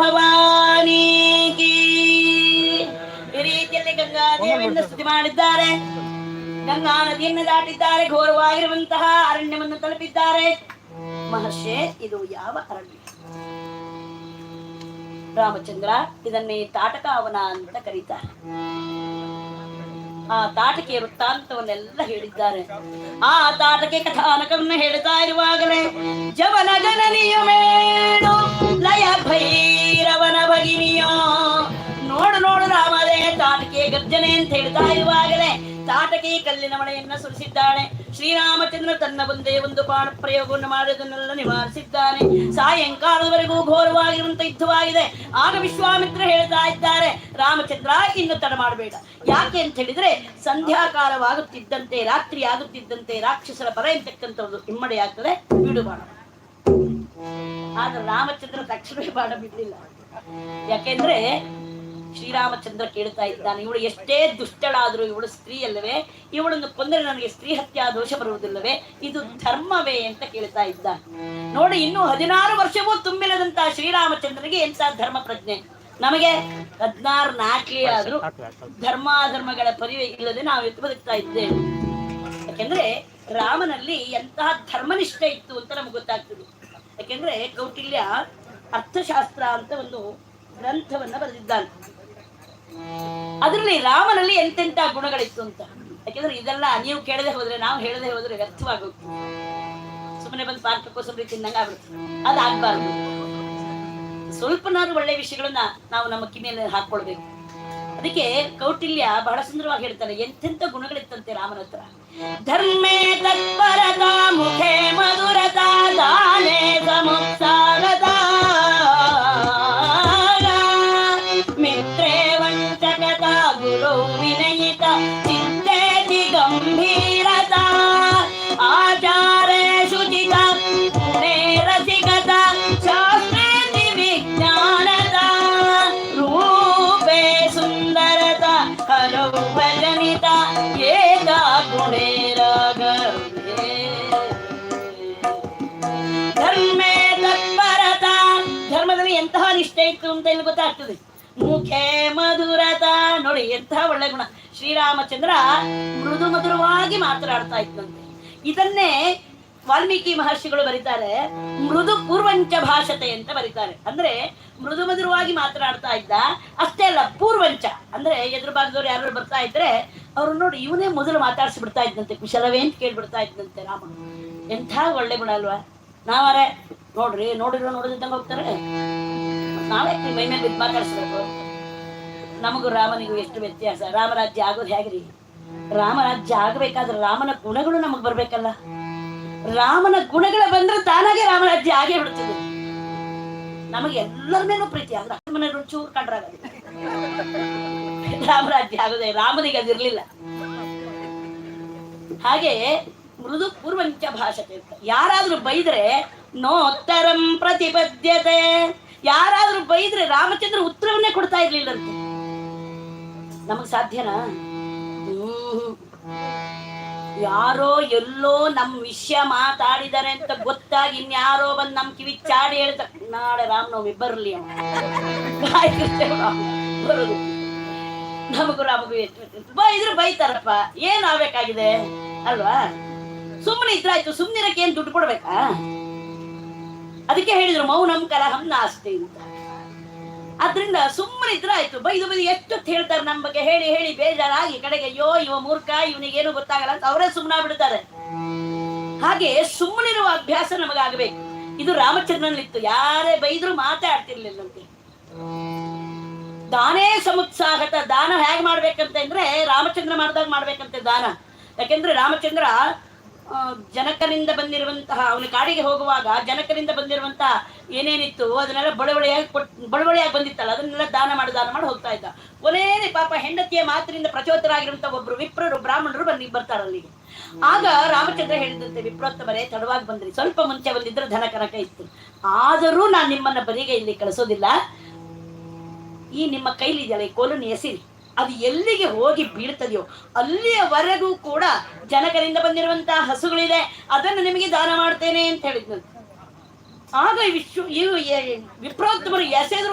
ಭವಾನಿ ಈ ರೀತಿಯಲ್ಲಿ ಗಂಗಾ ದೇವಿಯನ್ನು ಸ್ತುತಿ ಮಾಡಿದ್ದಾರೆ. ಗಂಗಾ ನದಿಯನ್ನು ದಾಟಿದ್ದಾರೆ. ಘೋರವಾಗಿರುವಂತಹ ಅರಣ್ಯವನ್ನು ತಲುಪಿದ್ದಾರೆ. ಮಹರ್ಷಿ, ಇದು ಯಾವ ಅರಣ್ಯ? ರಾಮಚಂದ್ರ ಇದನ್ನೇ ತಾಟಕಾವನ ಅಂತ ಕರೀತಾರೆ. ಆ ತಾಟಕೆಯ ವೃತ್ತಾಂತವನ್ನೆಲ್ಲ ಹೇಳಿದ್ದಾರೆ. ಆ ತಾಟಕೆ ಕಥಾನಕವನ್ನು ಹೇಳ್ತಾ ಇರುವಾಗಲೇ ಜವನ ಜನನಿಯ ಅಂತ ಹೇಳ್ತಾ ಇರುವಾಗಲೇ ತಾಟಕಿ ಕಲ್ಲಿನ ಮಳೆಯನ್ನ ಸುರಿಸಿದ್ದಾಳೆ ಶ್ರೀರಾಮಚಂದ್ರ ತನ್ನ ಮುಂದೆ ಒಂದು ಬಾಣ ಪ್ರಯೋಗವನ್ನು ಮಾಡಿದನ್ನೆಲ್ಲ ನಿವಾರಿಸಿದ್ದಾನೆ. ಸಾಯಂಕಾಲದವರೆಗೂ ಘೋರವಾಗಿರುವಂತ ಯುದ್ಧವಾಗಿದೆ. ಆಗ ವಿಶ್ವಾಮಿತ್ರ ಹೇಳ್ತಾ ಇದ್ದಾರೆ, ರಾಮಚಂದ್ರ, ಇನ್ನು ತಡ ಮಾಡಬೇಡ. ಯಾಕೆ ಅಂತ ಹೇಳಿದ್ರೆ, ಸಂಧ್ಯಾಕಾಲವಾಗುತ್ತಿದ್ದಂತೆ ರಾತ್ರಿ ಆಗುತ್ತಿದ್ದಂತೆ ರಾಕ್ಷಸರ ಬರ ಎಂತಕ್ಕಂಥದ್ದು ಹಿಮ್ಮಡಿ ಆಗ್ತದೆ, ಬಿಡು ಆದ್ರೆ ರಾಮಚಂದ್ರ ತಕ್ಷಣವೇ ಬಾಣ ಬಿಡಲಿಲ್ಲ. ಯಾಕೆಂದ್ರೆ ಶ್ರೀರಾಮಚಂದ್ರ ಕೇಳ್ತಾ ಇದ್ದಾನೆ, ಇವಳು ಎಷ್ಟೇ ದುಷ್ಟಳಾದರೂ ಇವಳು ಸ್ತ್ರೀ ಅಲ್ಲವೇ, ಇವಳನ್ನು ಕೊಂದರೆ ನನಗೆ ಸ್ತ್ರೀ ಹತ್ಯಾ ದೋಷ ಬರುವುದಿಲ್ಲವೇ, ಇದು ಧರ್ಮವೇ ಅಂತ ಕೇಳ್ತಾ ಇದ್ದ ನೋಡಿ, ಇನ್ನು ಹದಿನಾರು ವರ್ಷವೂ ತುಂಬಿಲ್ಲದಂತ ಶ್ರೀರಾಮಚಂದ್ರನಿಗೆ ಎಂತ ಧರ್ಮ ಪ್ರಜ್ಞೆ? ನಮಗೆ ಹದಿನಾರು ನಾಲ್ಕೇ ಆದ್ರೂ ಧರ್ಮಾಧರ್ಮಗಳ ಪರಿವೆ ಇಲ್ಲದೆ ನಾವು ಎತ್ತು ಬದುಕ್ತಾ ಇದ್ದೇವೆ. ಯಾಕೆಂದ್ರೆ ರಾಮನಲ್ಲಿ ಎಂತಹ ಧರ್ಮನಿಷ್ಠೆ ಇತ್ತು ಅಂತ ನಮ್ಗೆ ಗೊತ್ತಾಗ್ತದೆ. ಯಾಕೆಂದ್ರೆ ಕೌಟಿಲ್ಯ ಅರ್ಥಶಾಸ್ತ್ರ ಅಂತ ಒಂದು ಗ್ರಂಥವನ್ನ ಬರೆದಿದ್ದಾನೆ. ಅದರಲ್ಲಿ ರಾಮನಲ್ಲಿ ಎಂತೆಂತ ಗುಣಗಳಿತ್ತು ಅಂತ. ಯಾಕೆಂದ್ರೆ ಇದೆಲ್ಲ ನೀವು ಕೇಳದೆ ಹೋದ್ರೆ, ನಾವು ಹೇಳದೆ ಹೋದ್ರೆ ವ್ಯರ್ಥವಾಗುತ್ತೆ. ಸುಮ್ಮನೆ ಬಂದು ಪಾರ್ಕ್ ಕೋಸಂಬರಿ ತಿನ್ನಂಗ ಆಗ್ಬಿಡುತ್ತೆ. ಅದಾಗಬಾರ್ದು ಸ್ವಲ್ಪನಾದ್ರೂ ಒಳ್ಳೆ ವಿಷಯಗಳನ್ನ ನಾವು ನಮ್ಮ ಕಿವಿಯಲ್ಲಿ ಹಾಕೊಳ್ಬೇಕು ಅದಕ್ಕೆ ಕೌಟಿಲ್ಯ ಬಹಳ ಸುಂದರವಾಗಿ ಹೇಳ್ತಾನೆ ಎಂತೆಂತ ಗುಣಗಳಿತ್ತಂತೆ ರಾಮನ ಹತ್ರ. ಧರ್ಮೇ ತತ್ಪರತಾ ಗುರು ವಿನಯಿತ ಚಿತ್ತೇತಿ ಗಂಭೀರತಾ ಆಚಾರೇ ಶುಚಿತ ಗುಣೇ ರಸಿಕತಾ ಶಾಸ್ತ್ರೇತಿ ವಿಜ್ಞಾನತಾ ರೂಪೇ ಸುಂದರತ ಹಲೋ ಭಜನಿತ ಏಕ ಗುಣೇ ರಾಗವೇ ಧರ್ಮೇ ತತ್ಪರತ ಧರ್ಮದಲ್ಲಿ ಎಂತಹ ನಿಷ್ಠೆ ಇತ್ತು ಅಂತ ಇಲ್ಲಿ ಗೊತ್ತಾಗ್ತದೆ ಮುಖೇ ಮಧುರತ ನೋಡಿ ಎಂತಹ ಒಳ್ಳೆ ಗುಣ. ಶ್ರೀರಾಮಚಂದ್ರ ಮೃದು ಮಧುರವಾಗಿ ಮಾತನಾಡ್ತಾ ಇದ್ದಂತೆ. ಇದನ್ನೇ ವಾಲ್ಮೀಕಿ ಮಹರ್ಷಿಗಳು ಬರೀತಾರೆ, ಮೃದು ಪೂರ್ವಂಚ ಭಾಷತೆ ಅಂತ ಬರೀತಾರೆ. ಅಂದ್ರೆ ಮೃದು ಮಧುರವಾಗಿ ಮಾತನಾಡ್ತಾ ಇದ್ದ, ಅಷ್ಟೇ ಅಲ್ಲ, ಪೂರ್ವಂಚ. ಅಂದ್ರೆ ಎದುರು ಭಾಗದವ್ರು ಯಾರು ಬರ್ತಾ ಇದ್ರೆ ಅವ್ರು ನೋಡಿ ಇವನೇ ಮೊದಲು ಮಾತಾಡ್ಸಿ ಬಿಡ್ತಾ ಇದ್ದಂತೆ, ಕುಶಲವೇ ಅಂತ ಕೇಳ್ಬಿಡ್ತಾ ಇದ್ದಂತೆ ರಾಮ ಎಂಥ ಒಳ್ಳೆ ಗುಣ ಅಲ್ವಾ. ನಾವರೇ ನೋಡ್ರಿ, ನೋಡಿರೋ ನೋಡಿದಂತ ಹೋಗ್ತಾರೆ. ಮತ್ತ್ ನಿಮ್ಮ ಮೈ ಮೇಲೆ ಮಾತಾಡಿಸ್ಬೇಕು. ನಮಗೂ ರಾಮನಿಗೂ ಎಷ್ಟು ವ್ಯತ್ಯಾಸ? ರಾಮರಾಜ್ಯ ಆಗೋದು ಹೇಗ್ರಿ? ರಾಮರಾಜ್ಯ ಆಗಬೇಕಾದ್ರೆ ರಾಮನ ಗುಣಗಳು ನಮಗೆ ಬರ್ಬೇಕಲ್ಲ. ರಾಮನ ಗುಣಗಳ ಬಂದ್ರೆ ತಾನಾಗೆ ರಾಮರಾಜ್ಯ ಆಗೇ ಬಿಡ್ತದೆ. ನಮಗೆ ಎಲ್ಲರ ಮೇಲೂ ಪ್ರೀತಿ ಆದ್ರೆ ಮನೆ ಚೂರು ಕಂಡ್ರಾಗಲ್ಲ ರಾಮರಾಜ್ಯ ಆಗೋದೇ ರಾಮನಿಗೆ ಅದಿರ್ಲಿಲ್ಲ ಹಾಗೆ ಮೃದು ಪೂರ್ವಂಚ ಭಾಷೆ ಯಾರಾದ್ರೂ ಬೈದ್ರೆ, ನೋತ್ತರಂ ಪ್ರತಿಪದ್ಯತೆ ಯಾರಾದ್ರೂ ಬೈದ್ರೆ ರಾಮಚಂದ್ರ ಉತ್ತರವನ್ನೇ ಕೊಡ್ತಾ ಇರ್ಲಿಲ್ಲಂತೆ. ನಮಗ್ ಸಾಧ್ಯನಾ? ಹ್ಮ್. ಯಾರೋ ಎಲ್ಲೋ ನಮ್ ವಿಷಯ ಮಾತಾಡಿದಾರೆ ಅಂತ ಗೊತ್ತಾಗಿ ಇನ್ಯಾರೋ ಬಂದ್ ನಮ್ ಕಿವಿ ಚಾಡಿ ಹೇಳ್ತ ನಾಳೆ ರಾಮನವಮಿ ಬರ್ಲಿ ನಮಗೂ ರಾಮಗೂ ಬೈದ್ರು ಬೈತಾರಪ್ಪ. ಏನ್ ಆಗ್ಬೇಕಾಗಿದೆ? ಅಲ್ವಾ? ಸುಮ್ಮನೆ ಇದ್ರಾಯ್ತು ಸುಮ್ಮನಿರಕ್ಕೆ ಏನ್ ದುಡ್ಡು ಕೊಡ್ಬೇಕಾ? ಅದಕ್ಕೆ ಹೇಳಿದ್ರು, ಮೌನಂ ಕಲಹಂ ನಾಸ್ತಿ ಅಂತ. ಅದ್ರಿಂದ ಸುಮ್ಮನೆ ಇದ್ರಾಯ್ತು ಬೈದು ಬೈದು ಎಷ್ಟು ಹೇಳ್ತಾರೆ ನಮ್ಮ ಬಗ್ಗೆ, ಹೇಳಿ ಹೇಳಿ, ಬೇಜಾರಾಗಿ ಕಡೆಗೆ, ಅಯ್ಯೋ, ಇವ ಮೂರ್ಖ ಇವನಿಗೇನು ಗೊತ್ತಾಗಲ್ಲ ಅಂತ ಅವರೇ ಸುಮ್ಮನ ಬಿಡ್ತಾರೆ ಹಾಗೆ ಸುಮ್ಮನಿರುವ ಅಭ್ಯಾಸ ನಮಗಾಗಬೇಕು. ಇದು ರಾಮಚಂದ್ರನಲ್ಲಿತ್ತು. ಯಾರೇ ಬೈದ್ರು ಮಾತಾಡ್ತಿರ್ಲಿಲ್ಲಂತೆ. ದಾನೇ ಸಮುತ್ಸಾಹತ ದಾನ ಹೇಗೆ ಮಾಡ್ಬೇಕಂತ ಅಂದ್ರೆ ರಾಮಚಂದ್ರ ಮಾಡ್ದಾಗ ಮಾಡ್ಬೇಕಂತೆ ದಾನ. ಯಾಕೆಂದ್ರೆ ರಾಮಚಂದ್ರ ಜನಕರಿಂದ ಬಂದಿರುವಂತಹ, ಅವನ ಕಾಡಿಗೆ ಹೋಗುವಾಗ ಜನಕರಿಂದ ಬಂದಿರುವಂತಹ ಏನೇನಿತ್ತು, ಅದನ್ನೆಲ್ಲ ಬಡವಳಿಯಾಗಿ ಕೊಟ್ ಬಡವಳಿಯಾಗಿ ಬಂದಿತ್ತಲ್ಲ, ಅದನ್ನೆಲ್ಲ ದಾನ ಮಾಡಿ ದಾನ ಮಾಡಿ ಹೋಗ್ತಾ ಇದ್ದ. ಕೊನೆಯಲ್ಲಿ ಪಾಪ ಹೆಂಡತಿಯ ಮಾತಿನಿಂದ ಪ್ರಚೋದರಾಗಿರುವಂತಹ ಒಬ್ರು ವಿಪ್ರರು, ಬ್ರಾಹ್ಮಣರು ಬಂದು ಬರ್ತಾರೆ ಅಲ್ಲಿಗೆ. ಆಗ ರಾಮಚಂದ್ರ ಹೇಳಿದಂತೆ, ವಿಪ್ರೋತ್ತಮರೇ, ತಡವಾಗಿ ಬಂದ್ರಿ. ಸ್ವಲ್ಪ ಮುಂಚೆ ಬಂದಿದ್ರೆ ಧನ ಕನಕ ಇತ್ತು. ಆದರೂ ನಾನು ನಿಮ್ಮನ್ನ ಬರಿಗೆ ಇಲ್ಲಿ ಕಳಿಸೋದಿಲ್ಲ. ಈ ನಿಮ್ಮ ಕೈಲಿದೆಯಲ್ಲ, ಈ ಕೋಲನ್ನು ಎಸಿರಿ. ಅದು ಎಲ್ಲಿಗೆ ಹೋಗಿ ಬೀಳ್ತದೆಯೋ ಅಲ್ಲಿಯವರೆಗೂ ಕೂಡ ಜನಕರಿಂದ ಬಂದಿರುವಂತಹ ಹಸುಗಳಿದೆ. ಅದನ್ನು ನಿಮಗೆ ದಾನ ಮಾಡ್ತೇನೆ ಅಂತ ಹೇಳಿದ್ನಂತೆ. ಆಗ ವಿಶ್ವ ಇವು ವಿಪ್ರೋತ್ತಮರು ಎಸೆದ್ರು